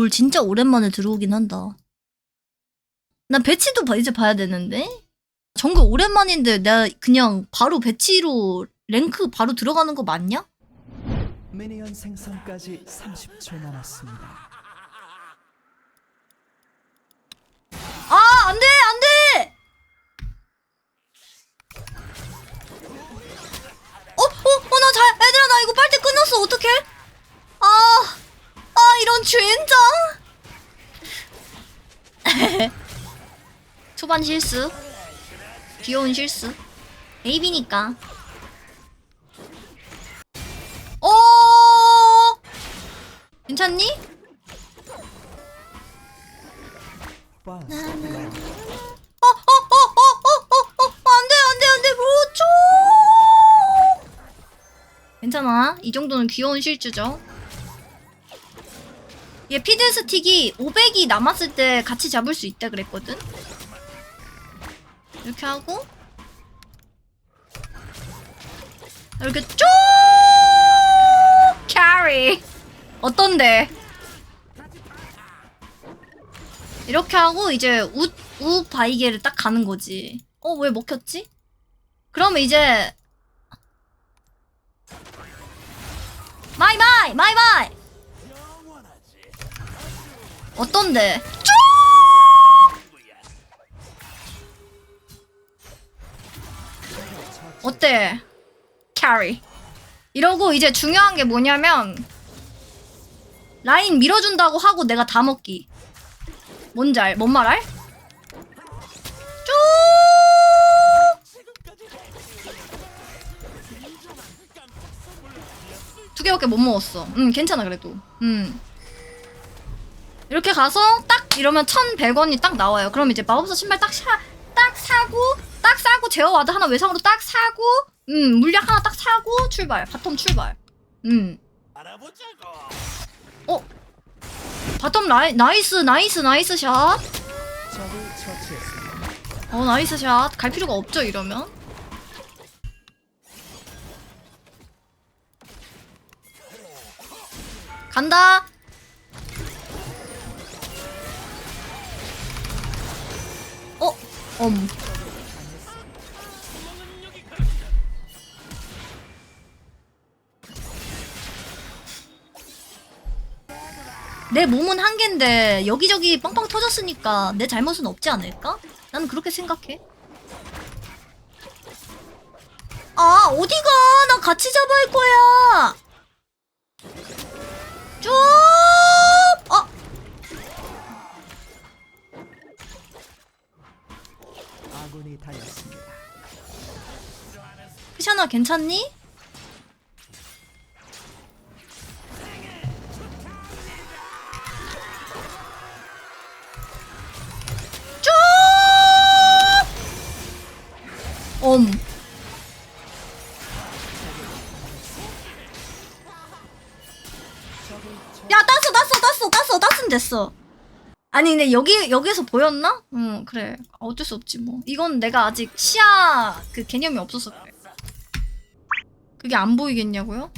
와, 롤 진짜 오랜만에 들어오긴 한다. 나 배치도 봐- 이제 봐야 되는데? 정글 오랜만인데 내가 그냥 바로 배치로 랭크 바로 들어가는 거 맞냐? 미니언 생성까지 30초 남았습니다. 아, 안 돼! 안 돼! 어, 어, 어, 나 잘, 얘들아, 나 이거 빨대 끊었어. 어떡해? 아, 아, 이런 젠장! 초반 실수. 귀여운 실수. 베이비니까. 어, 괜찮니? 괜찮아. 이 정도는 귀여운 실주죠. 얘 피드 스틱이 500이 남았을 때 같이 잡을 수 있다 그랬거든? 이렇게 하고 이렇게 쭉 캐리 어떤데? 이렇게 하고 이제 우, 우 바이게를 딱 가는 거지. 어, 왜 먹혔지? 그러면 이제 마이 마이 마이 마이 어떤데? 쭉! 어때? 캐리. 이러고 이제 중요한 게 뭐냐면 라인 밀어준다고 하고 내가 다 먹기. 뭔지 알? 뭔 말 알? 쭉! 두 개밖에 못 먹었어. 음, 괜찮아, 그래도. 음. 이렇게 가서 딱 이러면 1,100원이 딱 나와요. 그럼 이제 마법사 신발 딱, 사, 딱 사고, 딱 사고, 제어 와드 하나 외상으로 딱 사고, 음, 물약 하나 딱 사고, 출발. 바텀 출발. 음. 어? 바텀 라이, 나이스, 나이스, 나이스 샷. 어 나이스 샷. 갈 필요가 없죠 이러면. 간다. 엄. 내 몸은 한 개인데 여기저기 빵빵 터졌으니까 내 잘못은 없지 않을까? 나는 그렇게 생각해. 아, 어디가? 나 같이 잡아할 거야. 쭉! 아군이 달렸습니다. 크샤나 괜찮니? 쭉! 엄. 야, 땄어, 땄어, 땄어, 땄어, 땄으면 됐어. 아니, 근데 여기, 여기서 보였나? 응, 그래. 어쩔 수 없지, 뭐. 이건 내가 아직 시야 그 개념이 없어서 그래. 그게 안 보이겠냐고요?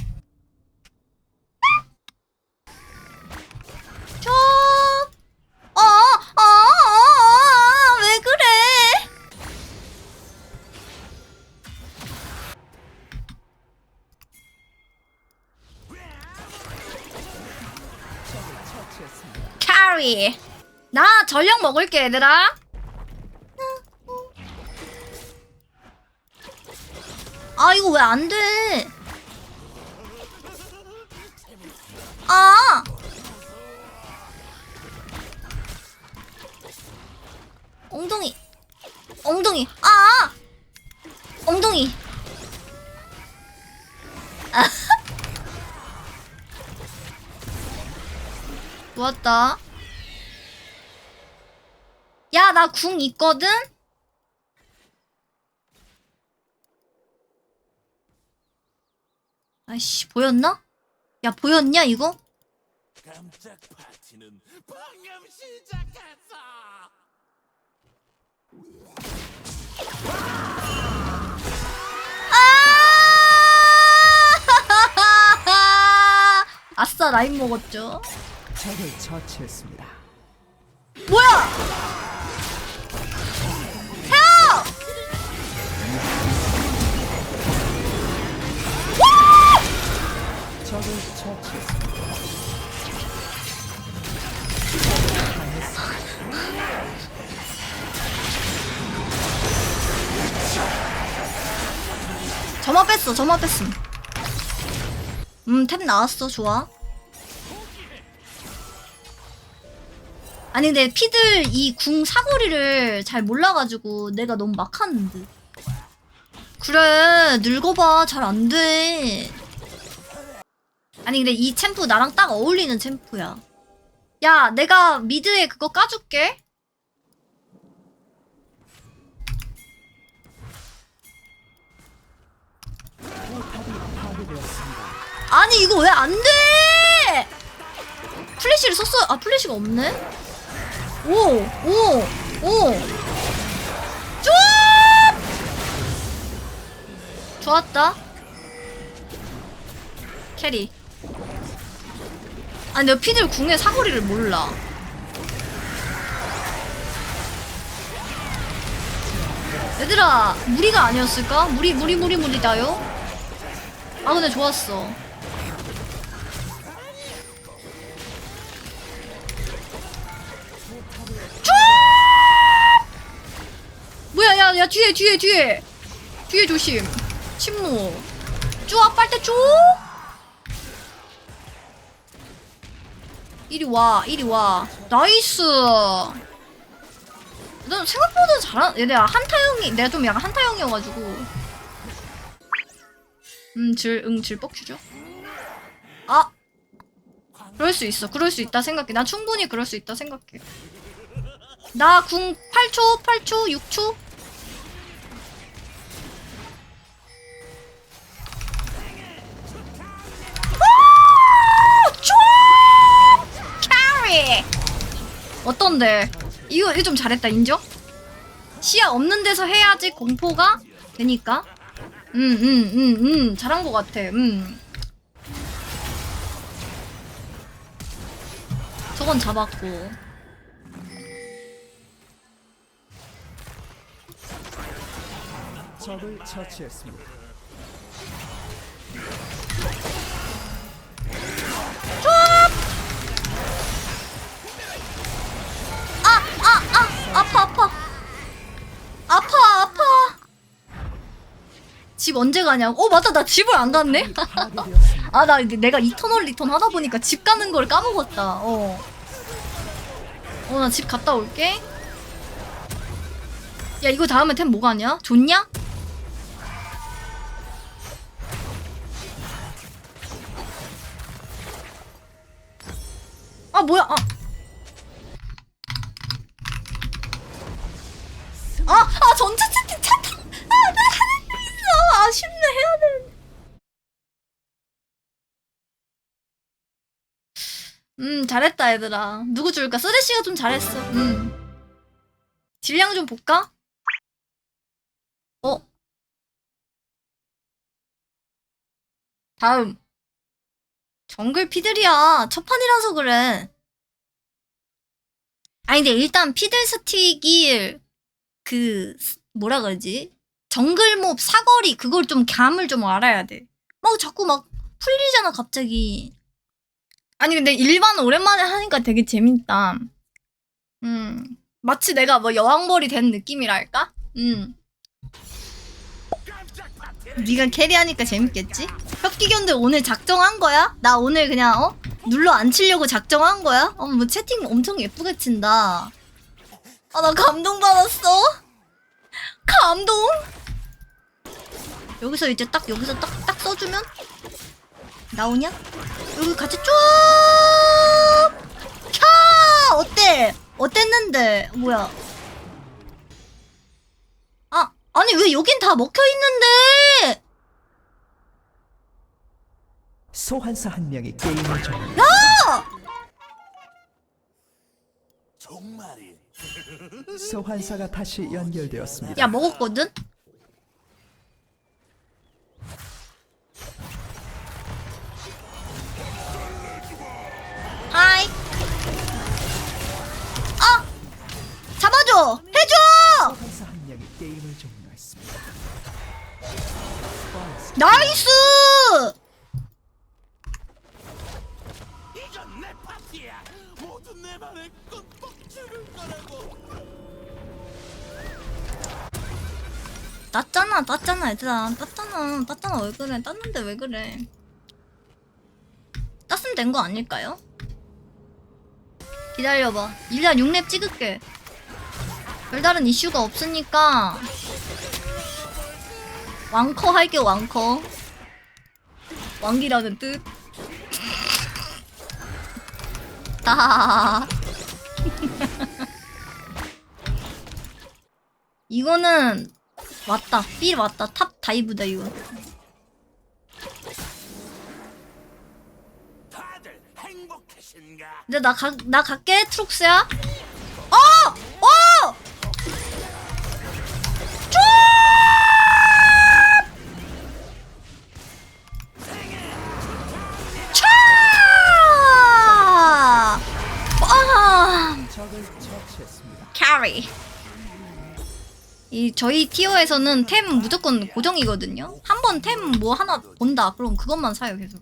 나 전력 먹을게, 얘들아. 아, 이거 왜 안 돼? 아! 엉덩이. 엉덩이. 아! 엉덩이. 아. 좋았다. 야, 나 궁 있거든? 아이씨, 보였나? 야, 보였냐, 이거? 깜짝 파티는 방금 시작했어. 아! 아싸, 라인 먹었죠. 적을 처치했습니다. 뭐야? 점화 뺐어, 점화 뺐음. 음, 탭 나왔어, 좋아. 아니, 근데 피들 이 궁 사거리를 잘 몰라가지고 내가 너무 막하는 듯. 그래, 늙어봐. 잘 안 돼. 아니, 근데 이 챔프 나랑 딱 어울리는 챔프야. 야, 내가 미드에 그거 까줄게. 아니 이거 왜 안 돼? 플래시를 썼어. 아 플래시가 없네. 오, 오, 오. 쭉! 좋았다. 캐리. 아니 내가 피들 궁의 사거리를 몰라. 얘들아 무리가 아니었을까? 무리 무리 무리 무리다요. 아 근데 좋았어. 뭐야 야야 뒤에 뒤에 뒤에 뒤에 조심 침묵 쭉 빨대 쭉 이리 와 이리 와. 나이스. 너 생각보다 잘한 얘들아 한타형이 내가 좀 약간 한타형이어가지고. 음질응질 뻑큐죠? 아! 그럴 수 있어. 그럴 수 있다 생각해. 난 충분히 그럴 수 있다 생각해. 나 궁 8초, 8초, 6초. 어떤데? 이거, 이거 좀 잘했다, 인정? 시야 없는 데서 해야지 공포가 되니까. 음, 음, 음, 음. 잘한 것 같아, 음. 저건 잡았고. 적을 처치했습니다. 집 언제 가냐고? 어 맞다. 나 집을 안 갔네. 아 나 내가 이터널 리턴 하다 보니까 집 가는 걸 까먹었다. 어 어 나 집 갔다 올게. 야 이거 다음에 템 뭐가 냐 좋냐? 아 뭐야? 아. 아, 아, 전체 채팅 하는 아쉽네, 해야 되는데. 음, 잘했다, 얘들아. 누구 줄까? 쓰레쉬가 좀 잘했어. 음. 질량 좀 볼까? 어? 다음. 정글 피들이야. 첫 판이라서 그래. 아니, 근데 일단 피들 스틱이 그 뭐라 그러지? 정글몹 사거리 그걸 좀 감을 좀 알아야 돼. 막 자꾸 막 풀리잖아 갑자기. 아니 근데 일반 오랜만에 하니까 되게 재밌다. 음 마치 내가 뭐 여왕벌이 된 느낌이랄까? 음. 네가 캐리하니까 재밌겠지? 혁기견들 오늘 작정한 거야? 나 오늘 그냥 어 눌러 안 치려고 작정한 거야? 어 뭐 채팅 엄청 예쁘게 친다. 아, 나 감동받았어. 감동. 여기서 이제 딱, 여기서 딱, 딱 써주면? 나오냐? 여기 같이 쭉! 캬! 어때? 어땠는데? 뭐야? 아, 아니, 왜 여긴 다 먹혀 있는데? 소환사 한 명이 게임을 종 정말이 소환사가 다시 연결되었습니다. 야, 먹었거든? 아이. 아! 잡아줘! 해줘! 나이스! 이건 내 파티야. 모두 내 말에 끔뻑 죽을 거라고. 땄잖아, 땄잖아, 얘들아. 땄잖아, 땄잖아. 왜 그래? 땄는데 왜 그래? 땄으면 된 거 아닐까요? 기다려봐. 일단 6렙 찍을게. 별다른 이슈가 없으니까. 왕커 할게 왕커. 왕기라는 뜻. 이거는 왔다. 삘 왔다. 탑 다이브다 이거 근데 나, 가, 나 갈게 트룩스야 어! 어! 쭉! 차! 아! 캐리. 이 저희 티어에서는 템 무조건 고정이거든요. 한 번 템 뭐 하나 본다. 그럼 그것만 사요 계속.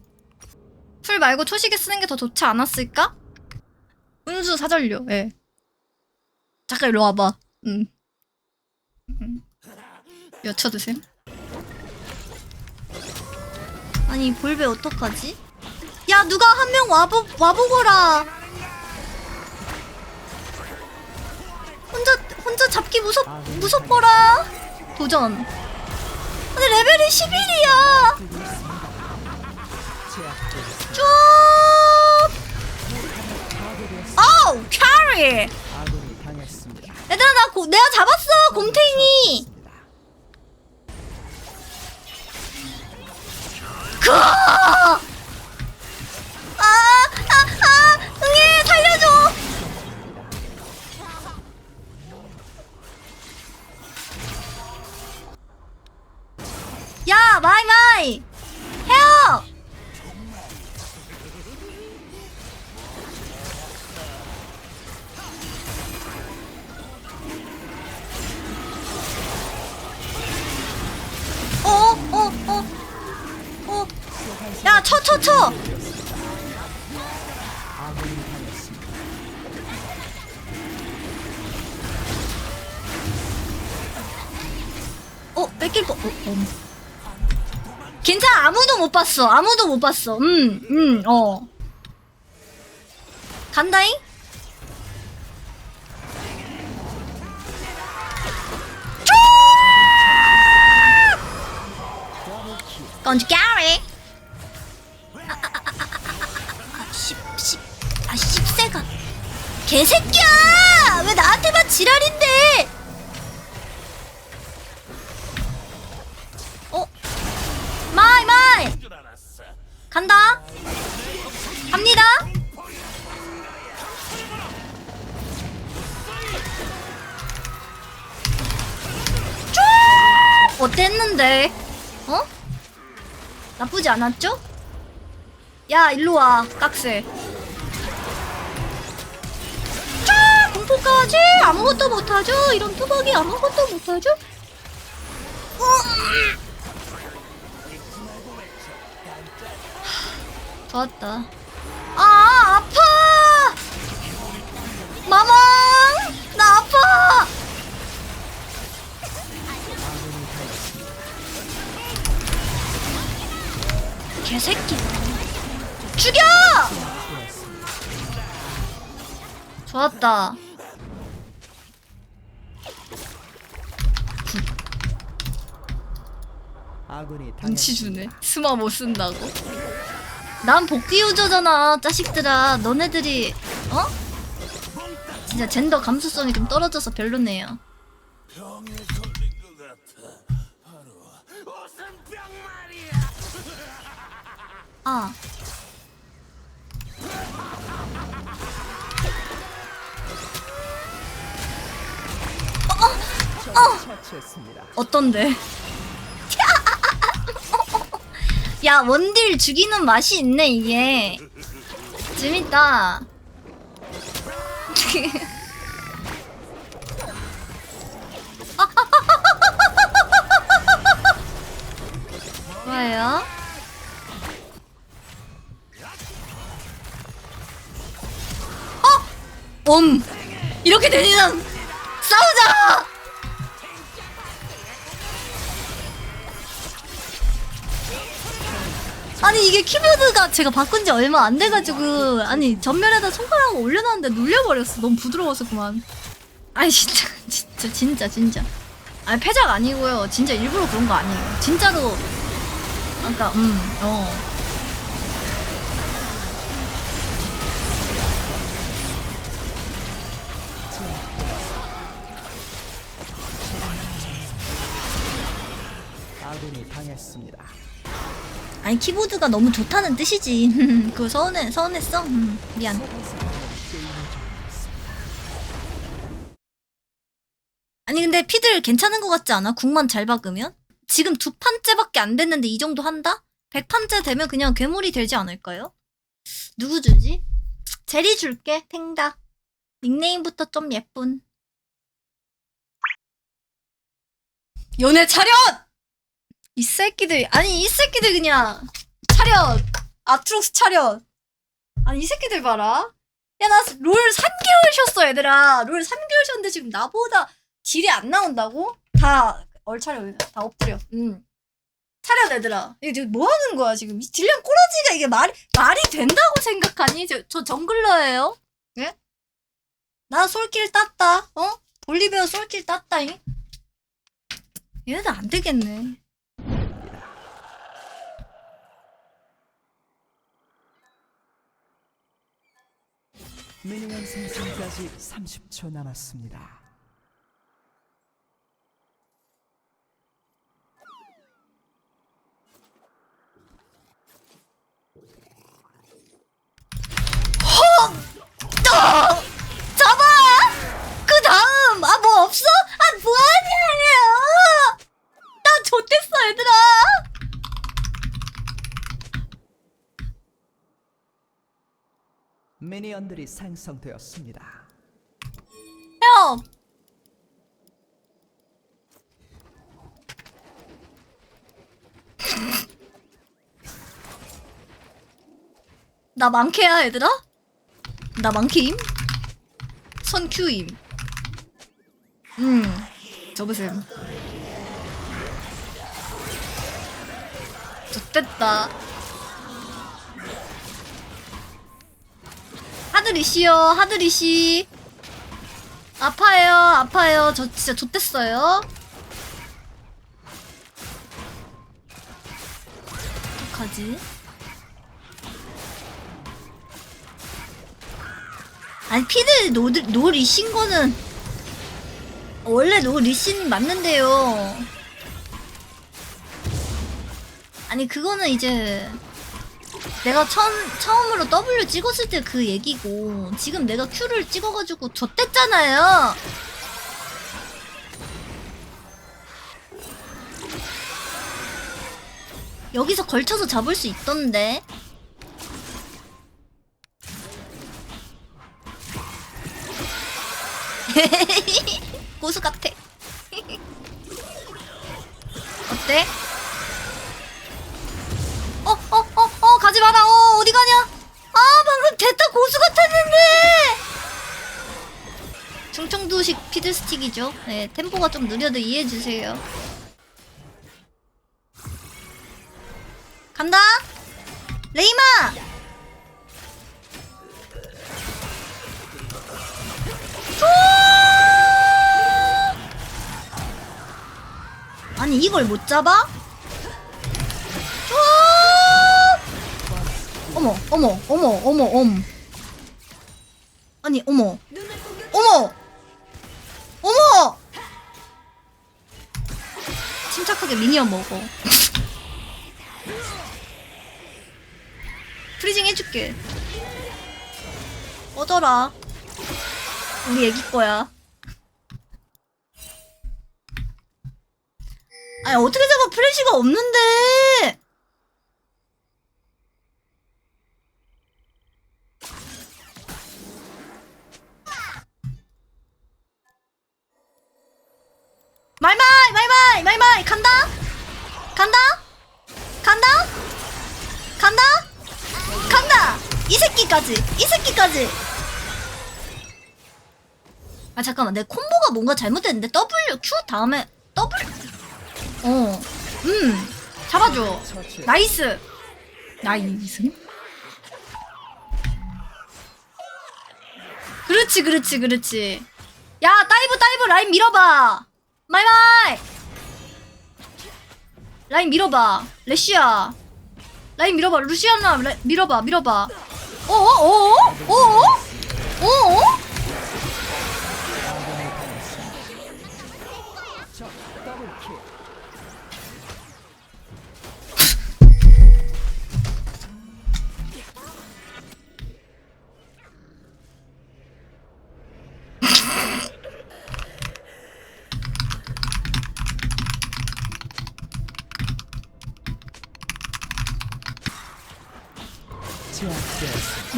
풀 말고 초식에 쓰는 게 더 좋지 않았을까? 운수 사절료. 예. 잠깐 일로 와봐. 응. 응. 여쳐드셈. 아니 볼베 어떡하지? 야 누가 한 명 와보 와보거라. 혼자 혼자 잡기 무섭 무섭거라. 도전. 근데 레벨이 11이야. 제압되었습니다. 쭉. 아우 캐리. 얘들아 나 고, 내가 잡았어 곰탱이. 그. 아, 아, 아, 응애 살려줘. 야, 마이 마이. 쳐. 어, 뺏길 거. 어, 어. 괜찮아, 아무도 못 봤어. 아무도 못 봤어. 음, 음, 어. 간다잉? 쭉! 건지 개새끼야! 왜 나한테만 지랄인데? 어? 마이 마이. 간다 갑니다 쭉 어땠는데 어? 나쁘지 않았죠? 야 일로와 깍새 쭉 공포까지 아무것도 못하죠 이런 뚜벅이 아무것도 못하죠 음. 좋았다. 아, 아파! 마망! 나 아파! 개새끼. 죽여! 좋았다. 아군이 눈치. 주네. 스마 못 쓴다고. 난 복귀 유저잖아, 자식들아. 너네들이 어? 진짜 젠더 감수성이 좀 떨어져서 별로네요. 병에 걸린 것 같아. 바로 말이야. 아. 적을 처치했습니다. 어떤데? 야 원딜 죽이는 맛이 있네 이게 재밌다 뭐예요? 어! 옴! 이렇게 되니 난 싸우자! 이게 키보드가 제가 바꾼 지 얼마 안 돼가지고 아니 전면에다 손가락을 올려놨는데 눌려버렸어. 너무 부드러워서 그만. 아니 진짜 진짜 진짜 진짜. 아니 패작 아니고요. 진짜 일부러 그런 거 아니에요. 진짜로. 아까 음 어 아니 키보드가 너무 좋다는 뜻이지 그거 서운해 서운했어 음, 미안 아니 근데 피들 괜찮은 것 같지 않아? 국만 잘 박으면? 지금 두 판째밖에 안 됐는데 이 정도 한다? 백 판째 되면 그냥 괴물이 되지 않을까요? 누구 주지? 제리 줄게 탱다 닉네임부터 좀 예쁜 연애 차렷! 이 새끼들 아니 이 새끼들 그냥 차렷. 아트록스 차렷. 아니 이 새끼들 봐라. 야 나 롤 3개월 쉬었어 얘들아. 롤 3개월 쉬었는데 지금 나보다 딜이 안 나온다고? 다 얼차려 다 엎드려. 음 차렷 얘들아. 지금 뭐 하는 거야 지금? 이 딜량 꼬라지가 이게 말이 말이 된다고 생각하니? 저, 저 정글러예요? 예? 나 솔길 땄다. 어? 볼리베어 솔길 땄다잉? 얘네들 안 되겠네 미니언 생성까지 30초 남았습니다. 또 잡아 그 다음 아 뭐 없어 아 뭐하냐 나 좋댔어 얘들아 미니언들이 생성되었습니다. 형! 나 많게야 얘들아? 나 많게임? 선 큐임. 음 접으셈. 좋됐다 하드리시요 하드리시. 아파요 아파요. 저 진짜 좋댔어요. 어떡하지? 아니 피드 노, 노 리신 거는 원래 노 리신 맞는데요. 아니 그거는 이제 내가 처음, 처음으로 W 찍었을 때 그 얘기고 지금 내가 Q를 찍어가지고 좆됐잖아요. 여기서 걸쳐서 잡을 수 있던데. 고수 같아. 어때? 가지 마라. 어, 어디 가냐? 아, 방금 됐다 고수 같았는데. 충청도식 피드스틱이죠. 네, 템포가 좀 느려도 이해해 주세요. 간다. 레이마. 후! 아니 이걸 못 잡아? 어머, 어머, 어머, 어머, 엄. 아니, 어머. 어머! 어머! 침착하게 미니언 먹어. 프리징 해줄게. 꺼져라. 우리 애기 거야. 아니, 어떻게 잡아? 플래시가 없는데! 간다? 간다? 간다? 간다! 이 새끼까지! 이 새끼까지! 아 잠깐만. 내 콤보가 뭔가 잘못됐는데 W Q 다음에 W? 어음. 잡아줘. 나이스. 나이스? 그렇지 그렇지 그렇지. 야 다이브 다이브 라인 밀어봐. 마이마이 라인 밀어봐. 레시야 라인 밀어봐. 루시아나 레, 밀어봐 밀어봐. 어어어어 어어 어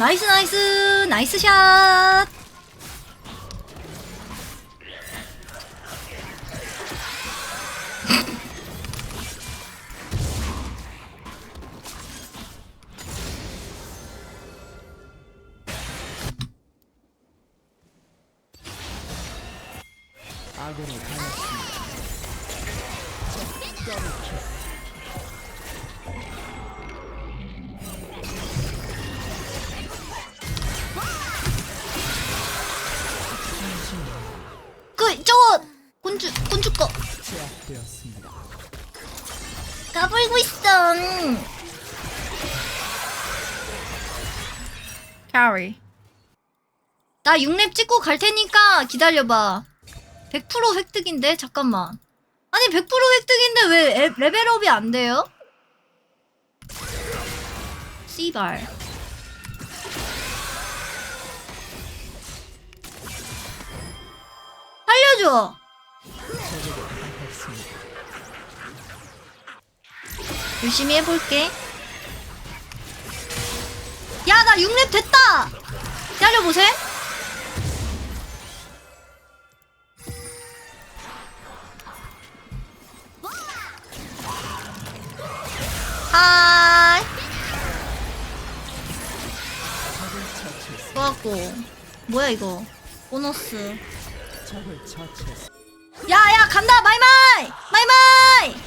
나이스 나이스 나이스 샷 아군이 당했습니다. 제압되었습니다. 까불고 있어 캐리 나 6렙 찍고 갈 테니까 기다려봐. 100% 획득인데? 잠깐만. 아니 100% 획득인데 왜 에- 레벨업이 안 돼요? 씨발. 살려줘 당했습니다. 열심히 해볼게. 야, 나 6렙 됐다! 기다려보세. 하이. 좋았고. 뭐야, 이거. 보너스. 적을. 야, 야, 간다! 마이마이! 마이마이!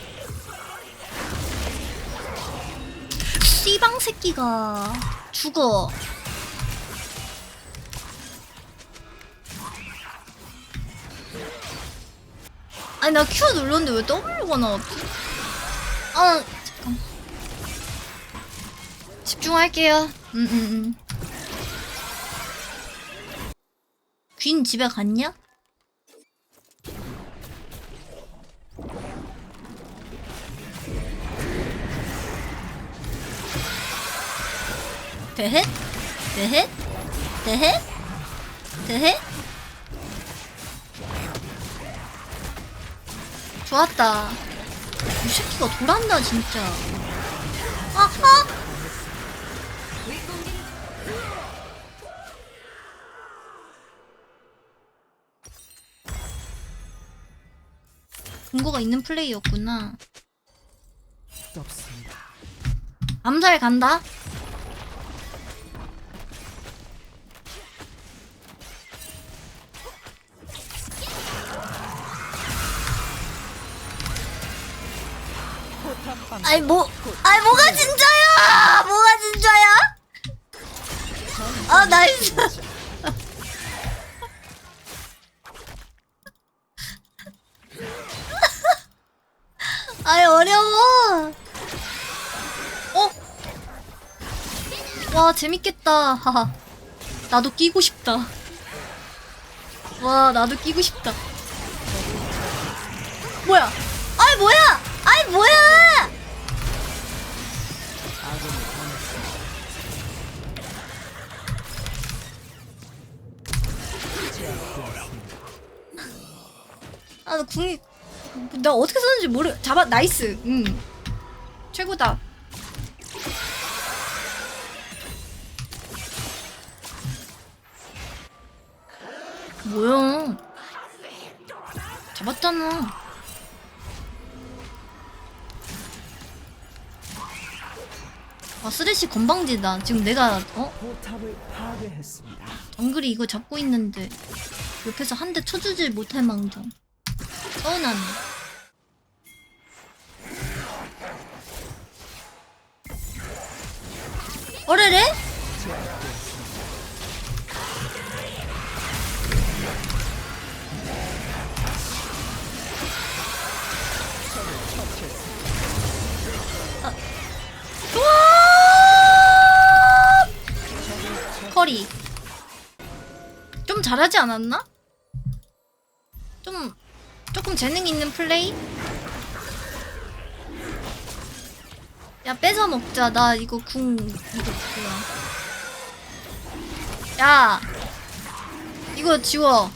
씨방 새끼가 죽어. 아니, 나 Q 눌렀는데 왜 W가 나왔지? 아, 잠깐. 집중할게요. 음, 음, 음. 퀸 집에 갔냐? 대헷? 대헷? 대헷? 대헷? 좋았다. 이 새끼가 돌았나 진짜. 아, 아! 근거가 있는 플레이였구나. 없습니다. 암살 간다. 아이 뭐, 아이 뭐가 진짜야? 뭐가 진짜야? 아 나이스. 아이 어려워. 어? 와 재밌겠다. 하하. 나도 끼고 싶다. 와 나도 끼고 싶다. 뭐야? 아이 뭐야? 아이 뭐야? 나 궁이 나 어떻게 썼는지 모르. 잡아 나이스. 음. 최고다. 뭐야? 잡았잖아. 아 쓰레쉬 건방지다 지금 내가 어? 정글이 이거 잡고 있는데 옆에서 한 대 쳐주질 못할 망정 서운하네 어레레? 아. 커리 좀 잘하지 않았나? 좀 조금 재능 있는 플레이? 야 뺏어 먹자. 나 이거 궁 이거 뭐야? 야 이거 지워.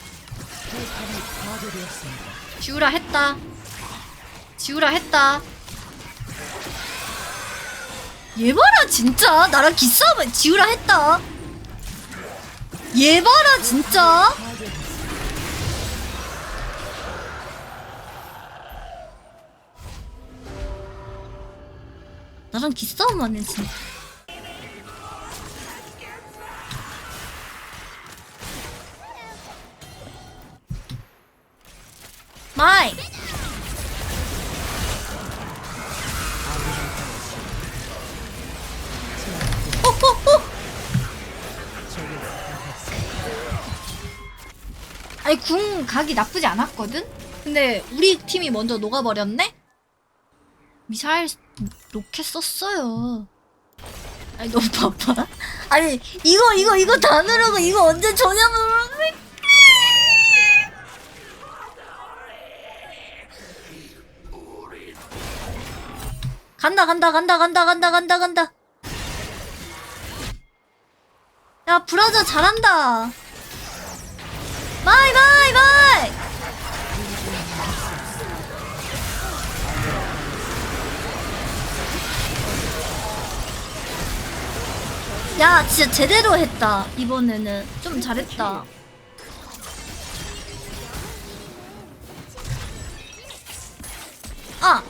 지우라 했다. 지우라 했다. 얘 봐라 진짜. 나랑 기싸움 지우라 했다. 얘 봐라 진짜 나랑 기싸움 하네 진짜 마이 아니 궁 각이 나쁘지 않았거든? 근데 우리 팀이 먼저 녹아버렸네? 미사일 로켓 썼어요. 아니 너무 바빠. 아니 이거 이거 이거 다 누르고 이거 언제 저녁 누르고 간다 간다 간다 간다 간다 간다 간다. 야 브라자 잘한다. 마이 마이 마이 야 진짜 제대로 했다. 이번에는 좀 잘했다. 아!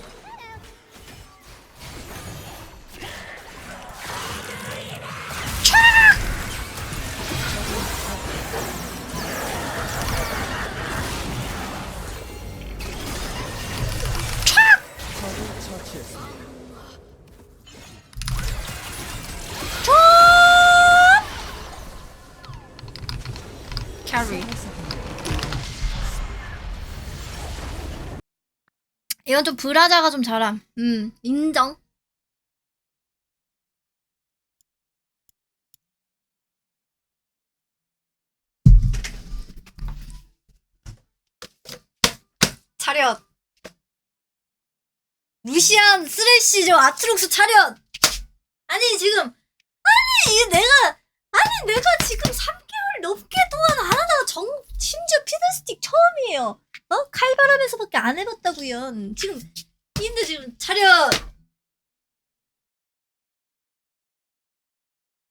처치했습니다. 이건 좀 브라자가 좀 잘함. 음 인정. 차렷. 루시안 쓰레쉬죠 아트록스 차렷. 아니 지금 아니 이게 내가 아니 내가 지금 3개월 넘게 동안 안 하다가 정 심지어 피드스틱 처음이에요 어? 칼바람에서밖에 안 해봤다고요 지금 근데 지금 차렷